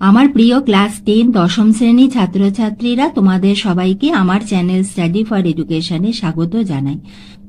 আমার প্রিয় class ten, দশম শ্রেণি ছাত্রছাত্রীরা তোমাদের সবাইকে আমার চ্যানেল স্টাডি ফর এডুকেশনে স্বাগত জানাই।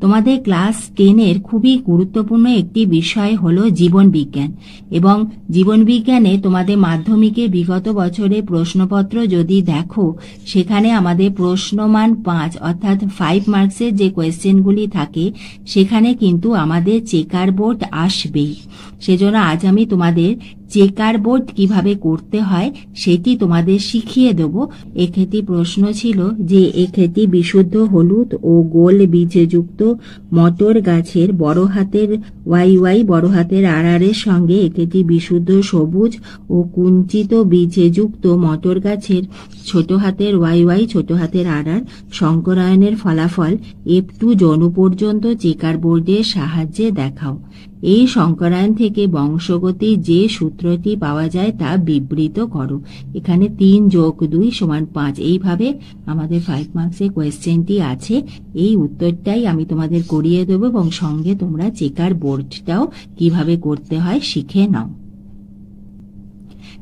তোমাদের ক্লাস টেনের খুবই গুরুত্বপূর্ণ একটি বিষয় হল জীবন বিজ্ঞান এবং জীবন বিজ্ঞানে তোমাদের মাধ্যমিকে বিগত বছরে প্রশ্নপত্র যদি দেখো, সেখানে আমাদের প্রশ্নমান পাঁচ অর্থাৎ ফাইভ মার্কসের যে কোয়েশ্চেনগুলি থাকে, সেখানে কিন্তু আমাদের চেকার বোর্ড আসবেই। সেজন্য আজ আমি তোমাদের চেকার বোর্ড কীভাবে করতে হয়, সেটি তোমাদের শিখিয়ে দেব। এক্ষেত্রে প্রশ্ন ছিল যে এক্ষেত্রে বিশুদ্ধ হলুদ ও গোল বীজযুক্ত মটর গাছের বড় হাতের, ওয়াই ওয়াই বড় হাতের আর সঙ্গে এক্ষেত্রে বিশুদ্ধ সবুজ ও কুঞ্চিত বীজযুক্ত মটর গাছের ছোট হাতের, ওয়াই ওয়াই ছোট হাতের আর সংকরায়নের ফলাফল এফ টু জনু পর্যন্ত চেকার বোর্ডের সাহায্যে দেখাও। এই সংকরায়ন থেকে বংশগতি যে সূত্রটি পাওয়া যায় তা বিবৃত করো। এখানে তিন যোগ দুই সমান পাঁচ। এইভাবে আমাদের ফাইভ মার্কসের কোয়েশ্চেনটি আছে। এই উত্তরটাই আমি তোমাদের করিয়ে দেবো এবং সঙ্গে তোমরা চেকার বোর্ডটাও কীভাবে করতে হয় শিখে নাও।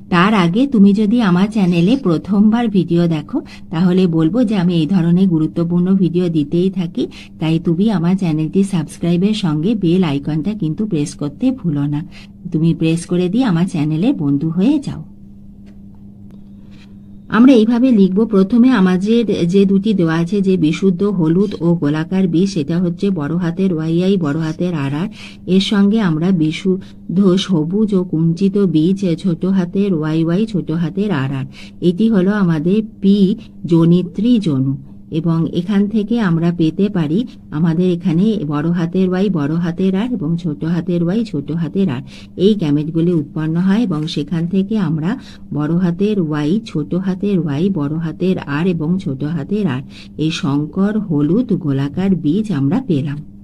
তার আগে তুমি যদি আমার চ্যানেলে প্রথমবার ভিডিও দেখো, তাহলে বলব যে আমি এই ধরনের গুরুত্বপূর্ণ ভিডিও দিতেই থাকি। তাই তুমি আমার চ্যানেলটি সাবস্ক্রাইবের সঙ্গে বেল আইকনটা কিন্তু প্রেস করতে ভুলো না। তুমি প্রেস করে দিয়ে আমার চ্যানেলে বন্ধু হয়ে যাও। আমরা এইভাবে লিখব, প্রথমে আমাদের যে দুটি দেওয়া আছে, যে বিশুদ্ধ, হলুদ ও গোলাকার বীজ সেটা হচ্ছে বড় হাতের ওয়াইআই বড় হাতের আর আর। এর সঙ্গে আমরা বিশুদ্ধ সবুজ ও কুঞ্চিত বীজ, ছোট হাতের ওয়াই ওয়াই, ছোট হাতের আর আর। এটি হলো আমাদের পি, জনিত্রী জনু। এবং এখান থেকে আমরা পেতে পারি আমাদের এখানে বড় হাতের ওয়াই, বড় হাতের আর এবং ছোট হাতের ওয়াই, ছোট হাতের আর। এই গ্যামেটগুলি উৎপন্ন হয় এবং সেখান থেকে আমরা বড় হাতের ওয়াই, ছোট হাতের ওয়াই, বড় হাতের আর এবং ছোট হাতের আর। এই শঙ্কর, হলুদ, গোলাকার বীজ আমরা পেলাম।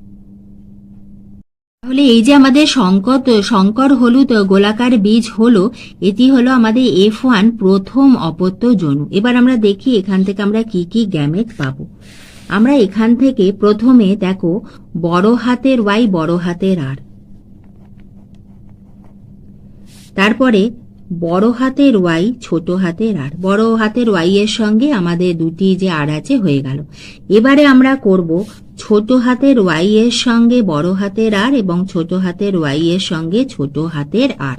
তাহলে এই যে আমাদের সংকট, সংকর হলুদ গোলাকার বীজ হলো, এটি হলো আমাদের এফ ওয়ান প্রথম অপত্য জনু। এবার আমরা দেখি এখান থেকে আমরা কি কি গ্যামেট পাবো। আমরা এখান থেকে প্রথমে দেখো, বড় হাতের ওয়াই বড় হাতের আর তারপরে বড় হাতের ওয়াই, ছোট হাতের আর। বড় হাতের ওয়াই এর সঙ্গে আমাদের দুটি যে আর আছে হয়ে গেল। এবারে আমরা করব ছোট হাতের ওয়াই এর সঙ্গে বড় হাতের আর এবং ছোট হাতের ওয়াই এর সঙ্গে ছোট হাতের আর।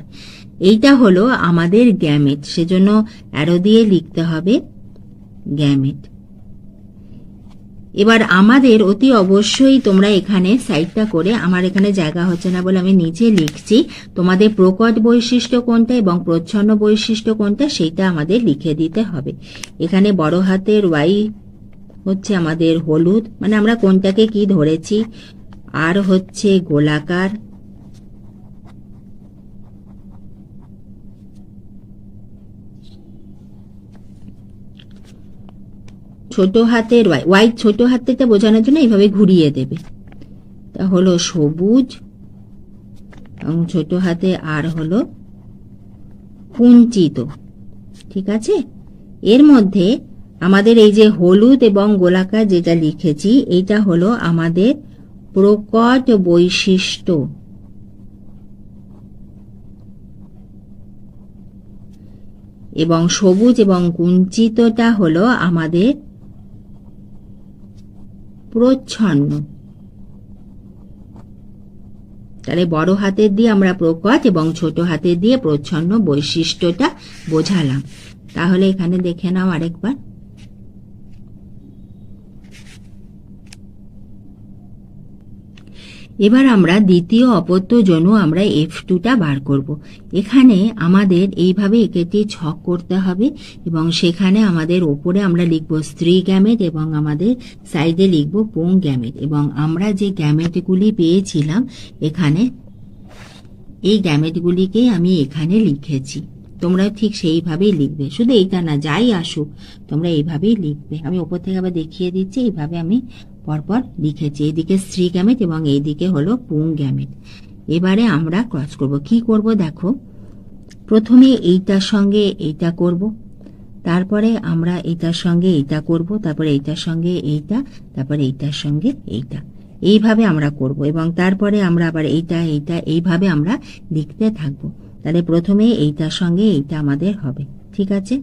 এইটা হলো আমাদের গ্যামেট। সেজন্য অ্যারো দিয়ে লিখতে হবে গ্যামেট। এবার আমাদের অতি অবশ্যই তোমরা এখানে সাইডটা করে, আমার এখানে জায়গা হচ্ছে না বলে আমি নিচে লিখছি, তোমাদের প্রকট বৈশিষ্ট্য কোনটা এবং প্রচ্ছন্ন বৈশিষ্ট্য কোনটা সেইটা আমাদের লিখে দিতে হবে। এখানে বড় হাতের ওয়াই হচ্ছে আমাদের হলুদ মানে আমরা কোনটাকে কি ধরেছি? আর হচ্ছে গোলাকার ছোট হাতের ওয়াই ছোট হাতেরটা বোঝানোর জন্য এইভাবে ঘুরিয়ে দেবে। তা হলো সবুজ, এবং ছোট হাতে আর হলো কুঞ্চিত। ঠিক আছে? এর মধ্যে আমাদের এই যে হলুদ এবং গোলাকার যেটা লিখেছি, এইটা হলো আমাদের প্রকট বৈশিষ্ট্য। এবং সবুজ এবং কুঞ্চিতটা হলো আমাদের প্রচ্ছন্ন। তাহলে বড় হাতের দিয়ে আমরা প্রকট এবং ছোট হাতের দিয়ে প্রচ্ছন্ন বৈশিষ্ট্যটা বোঝালাম। তাহলে এখানে দেখে নাও আরেকবার। এবার আমরা দ্বিতীয় অপত্য জনু আমরা এফ টুটা বার করব। এখানে আমাদের এইভাবে একেটি ছক করতে হবে এবং সেখানে আমাদের ওপরে আমরা লিখব স্ত্রী গ্যামেট এবং আমাদের সাইডে লিখব পোং গ্যামেট এবং আমরা যে গ্যামেটগুলি পেয়েছিলাম এখানে এই গ্যামেটগুলিকেই আমি এখানে লিখেছি। তোমরা ঠিক সেইভাবেই লিখবে। শুধু এইটা না, যাই আসুক, তোমরা এইভাবেই লিখবে। আমি ওপর থেকে আবার দেখিয়ে দিচ্ছি, এইভাবে আমি পরপর লিখেছি। এদিকে স্ত্রী গ্যামেট এবং এইদিকে হলো পুং গ্যামেট এবারে আমরা ক্রস করব। কি করব দেখো? প্রথমে এইটার সঙ্গে এইটা করব। তারপরে আমরা এইটার সঙ্গে এইটা করব, তারপরে এইটার সঙ্গে এইটা, তারপরে এইটার সঙ্গে এইটা। এইভাবে আমরা করব এবং তারপরে আমরা আবার এইটা এইটা, এইভাবে আমরা লিখতে থাকব। তাহলে প্রথমে এইটার সঙ্গে এইটা আমাদের হবে। ঠিক আছে?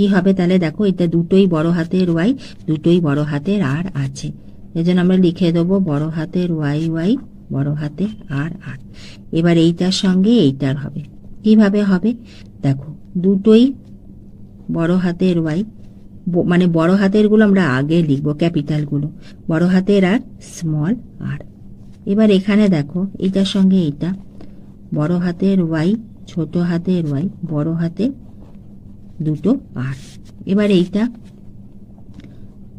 কি হবে তাহলে দেখো এটা দুটোই বড় হাতের ওয়াই, দুটোই বড় হাতের আর আছে। এজন্য আমরা লিখে দেবো বড় হাতের ওয়াই ওয়াই, বড় হাতে আর আর। এবার এইটার সঙ্গে এইটার হবে। কীভাবে হবে? দেখো, দুটোই বড় হাতের ওয়াই মানে বড় হাতেরগুলো আমরা আগে লিখব, ক্যাপিটালগুলো। বড় হাতের আর, স্মল আর। এবার এখানে দেখো, এইটার সঙ্গে এইটা। বড় হাতের ওয়াই, ছোট হাতের ওয়াই, বড় হাতে দুটো। আর এবার এইটা।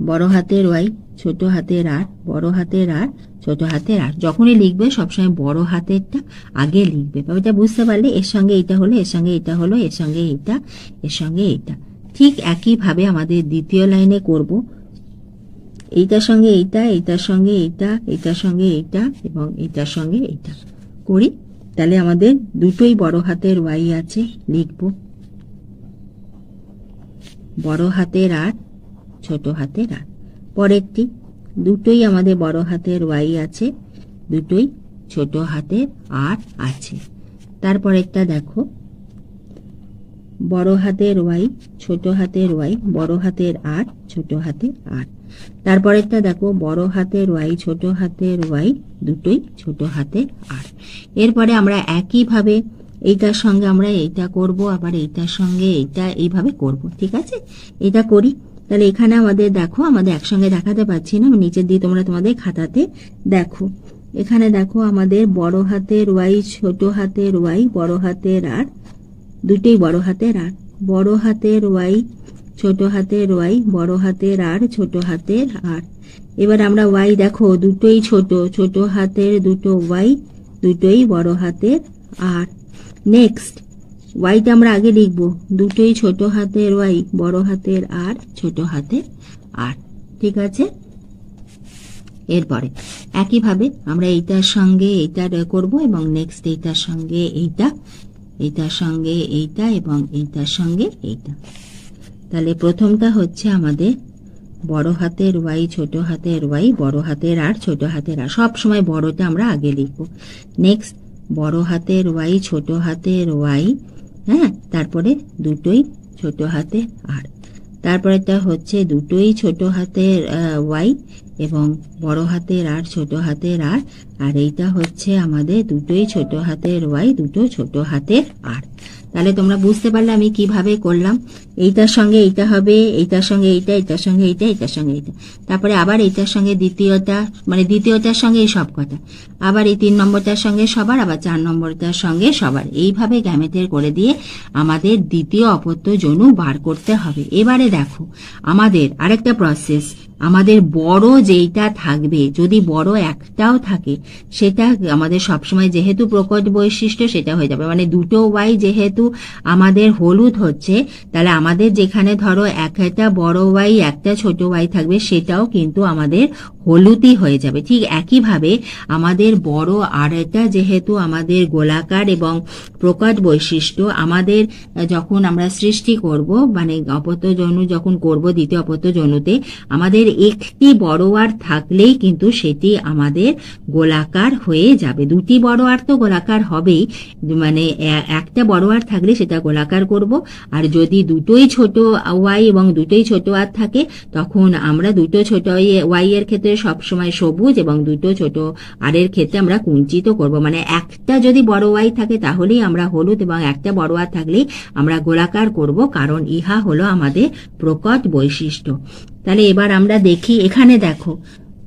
বড় হাতের ওয়াই, ছোট হাতের আর, বড় হাতের আর, ছোট হাতের আর। যখনই লিখবে, সবসময় বড় হাতেরটা আগে লিখবে। ওইটা বুঝতে পারলে এর সঙ্গে এটা হলো, এর সঙ্গে এটা হলো, এর সঙ্গে এইটা, এর সঙ্গে এইটা। ঠিক একইভাবে আমাদের দ্বিতীয় লাইনে করব। এইটার সঙ্গে এইটা, এইটার সঙ্গে এইটা, এইটার সঙ্গে এইটা এবং এইটার সঙ্গে এইটা। করি? তাহলে আমাদের দুটোই বড় হাতের ওয়াই আছে, লিখব। বড় হাতের আর ছোট হাতের আর পরেরটি, দুটোই আমাদের বড় হাতের ওয়াই আছে, দুটোই ছোট হাতের আর আছে। তারপরেরটা দেখো। বড় হাতের ওয়াই, ছোট হাতের ওয়াই, বড় হাতের আর, ছোট হাতের আর। তারপরেরটা দেখো, বড় হাতের ওয়াই, ছোট হাতের ওয়াই, দুটোই ছোট হাতের আর। এরপরে আমরা একইভাবে এইটার সঙ্গে আমরা এইটা করব, আবার এইটার সঙ্গে এইটা এইভাবে করব, ঠিক আছে? এটা করি। তাহলে এখানে আমাদের দেখো, আমাদের একসঙ্গে দেখাতে পাচ্ছি না নিচের দিয়ে তোমরা তোমাদের খাতাতে দেখো। এখানে দেখো আমাদের বড় হাতের ওয়াই, ছোট হাতের ওয়াই, বড় হাতের আর, দুটোই বড় হাতের আর। বড় হাতের ওয়াই, ছোট হাতের ওয়াই, বড় হাতের আর, ছোট হাতের আর। এবার আমরা ওয়াই দেখো, দুটোই ছোট ছোট হাতের দুটো ওয়াই, দুটোই বড় হাতের আর। নেক্সট ওয়াইটা আমরা আগে লিখব দুটোই ছোট হাতের ওয়াই বড় হাতের আর ছোট হাতের আর ঠিক আছে? এরপরে, একইভাবে আমরা এইটার সঙ্গে এইটার করব এবং নেক্সট এইটার সঙ্গে এইটা, এইটার সঙ্গে এইটা এবং এইটার সঙ্গে এইটা। তাহলে প্রথমটা হচ্ছে আমাদের বড় হাতের ওয়াই ছোট হাতের ওয়াই বড় হাতের আর ছোট হাতের আর সব সময় বড়টা আমরা আগে লিখব। নেক্সট বড় হাতের ওয়াই, ছোট হাতের ওয়াই হ্যাঁ? তারপরে দুটোই ছোট হাতের আর। তারপরেটা হচ্ছে দুটোই ছোট হাতের ওয়াই এবং বড় হাতের আর, ছোট হাতের আর। আর এইটা হচ্ছে আমাদের দুটোই ছোট হাতের ওয়াই, দুটো ছোট হাতের আর। তাহলে তোমরা বুঝতে পারলে আমি কীভাবে করলাম। এইটার সঙ্গে এইটা হবে, এইটার সঙ্গে এইটা, এইটার সঙ্গে এইটা, এইটার সঙ্গে এইটা। তারপরে আবার এইটার সঙ্গে দ্বিতীয়টা মানে দ্বিতীয়টার সঙ্গে এই সব কথা আবার এই তিন নম্বরটার সঙ্গে সবার, আবার চার নম্বরটার সঙ্গে সবার। এইভাবে গ্যামেটের করে দিয়ে আমাদের দ্বিতীয় অপত্য জনু বার করতে হবে। এবারে দেখো, আমাদের আরেকটা প্রসেস আমাদের বড় যেইটা থাকবে, যদি বড় একটাও থাকে, সেটা আমাদের সবসময় যেহেতু প্রকট বৈশিষ্ট্য, সেটা হয়ে যাবে। মানে দুটো ওয়াই যেহেতু আমাদের হলুদ হচ্ছে, তাহলে আমাদের যেখানে ধরো একটা বড় ওয়াই একটা ছোট ওয়াই থাকবে, সেটাও কিন্তু আমাদের হলুদই হয়ে যাবে। ঠিক একইভাবে আমাদের বড় আর এটা যেহেতু আমাদের গোলাকার এবং প্রকট বৈশিষ্ট্য, আমাদের যখন আমরা সৃষ্টি করব মানে অপত্য জনু যখন করব, দ্বিতীয় অপত্য জনুতে, আমাদের একটি বড় আর থাকলেই কিন্তু সেটি আমাদের গোলাকার হয়ে যাবে। দুটি বড় আর তো গোলাকার হবেই। মানে একটা বড় আর থাকলে সেটা গোলাকার করব। আর যদি দুটোই ছোট ওয়াই এবং দুটোই ছোট আর থাকে, তখন আমরা দুটো ছোট ওয়াই এর ক্ষেত্রে সবসময় সবুজ এবং দুটো ছোট আর এর ক্ষেত্রে আমরা কুঞ্চিত করব। মানে একটা যদি বড় ওয়াই থাকে তাহলেই আমরা হলুদ এবং একটা বড় আর থাকলেই আমরা গোলাকার করব, কারণ ইহা হলো আমাদের প্রকট বৈশিষ্ট্য। তাহলে এবার আমরা দেখি, এখানে দেখো,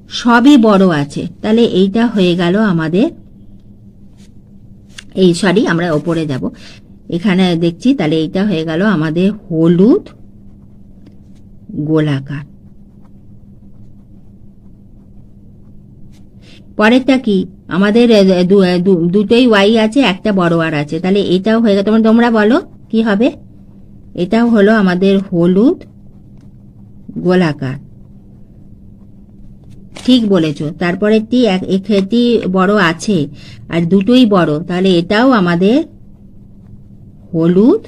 সবই বড় আছে। তাহলে এইটা হয়ে গেল আমাদের, এই সরি, আমরা ওপরে যাব। এখানে দেখছি, তাহলে এইটা হয়ে গেল আমাদের হলুদ গোলাকার। পরেরটা কি? আমাদের দুটোই ওয়াই আছে, একটা বড় আর আছে। তাহলে এটাও হয়ে গেল। তোমরা তোমরা বলো, কি হবে? এটাও হলো আমাদের হলুদ গোলাকার। ঠিক বলেছ। তারপরেরটি এক- একটি বড় আছে, আর দুটোই বড়। তাহলে এটাও আমাদের হলুদ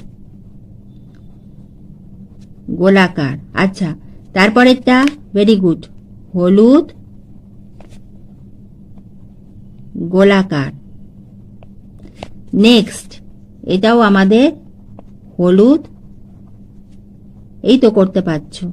গোলাকার। আচ্ছা তারপরেরটা ভেরি গুড হলুদ গোলাকার। নেক্সট এটাও আমাদের হলুদ। এই তো করতে পারছ।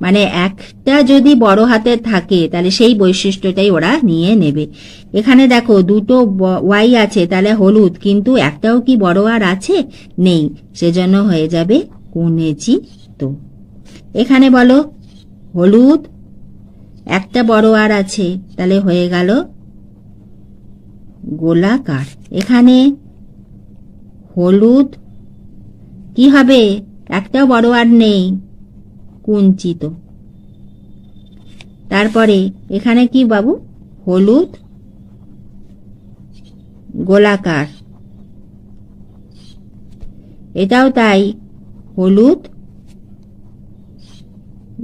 মানে একটা যদি বড় হাতের থাকে, তাহলে সেই বৈশিষ্ট্যটাই ওরা নিয়ে নেবে। এখানে দেখো, দুটো ওয়াই আছে, তাহলে হলুদ, কিন্তু একটাও কি বড় আর আছে? নেই। সেজন্য হয়ে যাবে কুনেচি তো। এখানে বলো, হলুদ, একটা বড় আর আছে, তাহলে হয়ে গেল গোলাকার। এখানে হলুদ, কি হবে? একটাও বড় আর নেই, কুঞ্চিত। তারপরে এখানে কি বাবু? হলুদ, গোলাকার। এটাও তাই, হলুদ,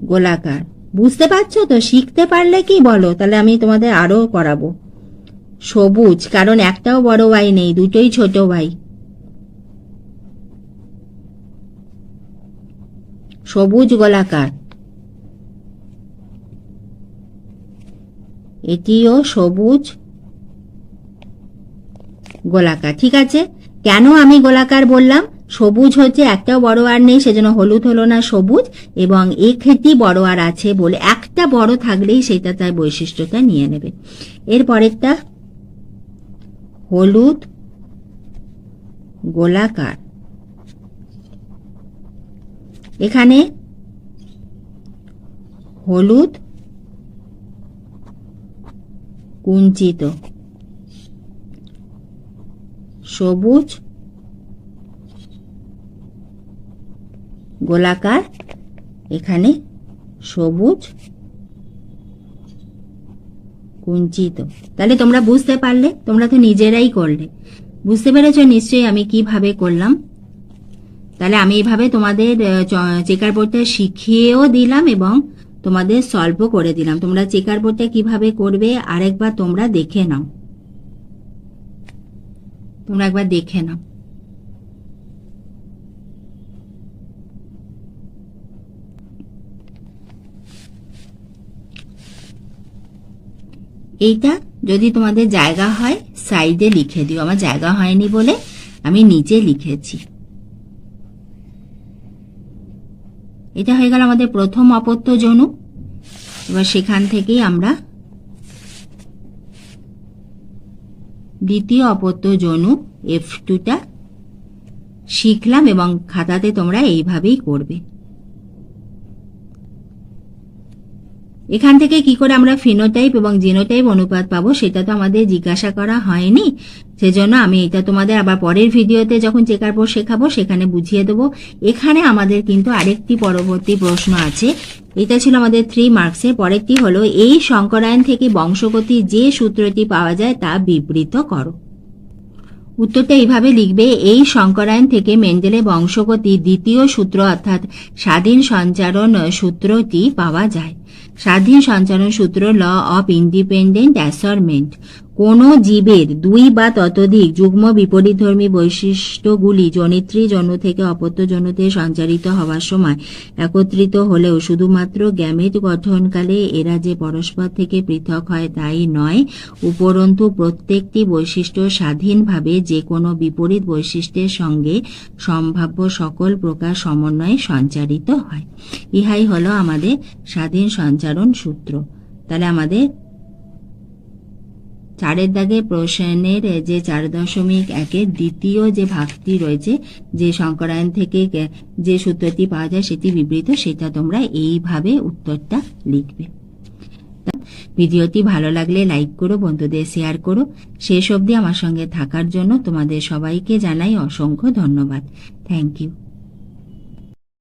গোলাকার। বুঝতে পারছ তো? শিখতে পারলে কি বলো? তাহলে আমি তোমাদের আরও করাবো সবুজ, কারণ একটাও বড় ভাই নেই, দুটোই ছোট ভাই। সবুজ গোলাকার। এটিও সবুজ গোলাকার। ঠিক আছে? কেন আমি গোলাকার বললাম? সবুজ হচ্ছে একটাও বড় আর নেই, সেজন্য হলুদ হলো না সবুজ, এবং একটি বড় আর আছে বলে একটা বড় থাকলেই সেটা তার বৈশিষ্ট্যটা নিয়ে নেবে। এর পরেরটা হলুদ গোলাকার। এখানে হলুদ কুঞ্চিত। সবুজ গোলাকার। এখানে সবুজ কুঞ্চিত। তাহলে তোমরা বুঝতে পারলে, তোমরা তো নিজেরাই করলে। বুঝতে পেরেছ নিশ্চয়ই আমি কীভাবে করলাম? তাহলে আমি এইভাবে তোমাদের চেকার বোর্ডটা শিখিয়েও দিলাম এবং তোমাদের সলভও করে দিলাম। তোমরা চেকার বোর্ডটা কীভাবে করবে আরেকবার তোমরা দেখে নাও। তোমরা একবার দেখে নাও। এইটা যদি তোমাদের জায়গা হয় সাইডে লিখে দিও। আমার জায়গা হয়নি বলে আমি নিচে লিখেছি। এটা হয়ে গেল আমাদের প্রথম অপত্য জনু। এবার সেখান থেকেই আমরা দ্বিতীয় অপত্য জনু এফ টুটা শিখলাম এবং খাতাতে তোমরা এইভাবেই করবে। এখান থেকে কি করে আমরা ফিনোটাইপ এবং জিনোটাইপ অনুপাত পাবো সেটা তো আমাদের জিজ্ঞাসা করা হয়নি। সেজন্য আমি এটা তোমাদের আবার পরের ভিডিওতে যখন চেকার বোর্ড শেখাবো সেখানে বুঝিয়ে দেবো। এখানে আমাদের কিন্তু আরেকটি পরবর্তী প্রশ্ন আছে। এটা ছিল আমাদের থ্রি মার্কসের পরেরটি হলো, এই সংকরায়ন থেকে বংশগতি যে সূত্রটি পাওয়া যায় তা বিবৃত করো। উত্তরটা এইভাবে লিখবে, এই সংকরায়ন থেকে মেন্ডেলে বংশগতি দ্বিতীয় সূত্র অর্থাৎ স্বাধীন সঞ্চারণ সূত্রটি পাওয়া যায়। স্বাধীন সঞ্চালন সূত্র ল অফ ইন্ডিপেন্ডেন্ট অ্যাসরমেন্ট কোন জীবের দুই বা ততোধিক যুগ্ম বিপরীতধর্মী বৈশিষ্ট্যগুলি জনিত্রী জনু থেকে অপত্য জনুতে সঞ্চারিত হওয়ার সময় একত্রিত হলেও শুধুমাত্র গ্যামেট গঠনকালে এরা যে পরস্পর থেকে পৃথক হয় তাই নয়, উপরন্তু প্রত্যেকটি বৈশিষ্ট্য স্বাধীনভাবে যে কোনো বিপরীত বৈশিষ্ট্যের সঙ্গে সম্ভাব্য সকল প্রকার সমন্বয়ে সঞ্চারিত হয়। ইহাই হলো আমাদের স্বাধীন সঞ্চারণ সূত্র। তাহলে আমাদের চারের দাগে প্রশ্নের যে চার দশমিক একের দ্বিতীয় যে ভাগটি রয়েছে, যে সংকরায়ন থেকে যে সূত্রটি পাওয়া যায় সেটি বিবৃত, সেটা তোমরা এইভাবে উত্তরটা লিখবে। ভিডিওটি ভালো লাগলে লাইক করো, বন্ধুদের শেয়ার করো। শেষ অবধি আমার সঙ্গে থাকার জন্য তোমাদের সবাইকে জানাই অসংখ্য ধন্যবাদ। Thank you.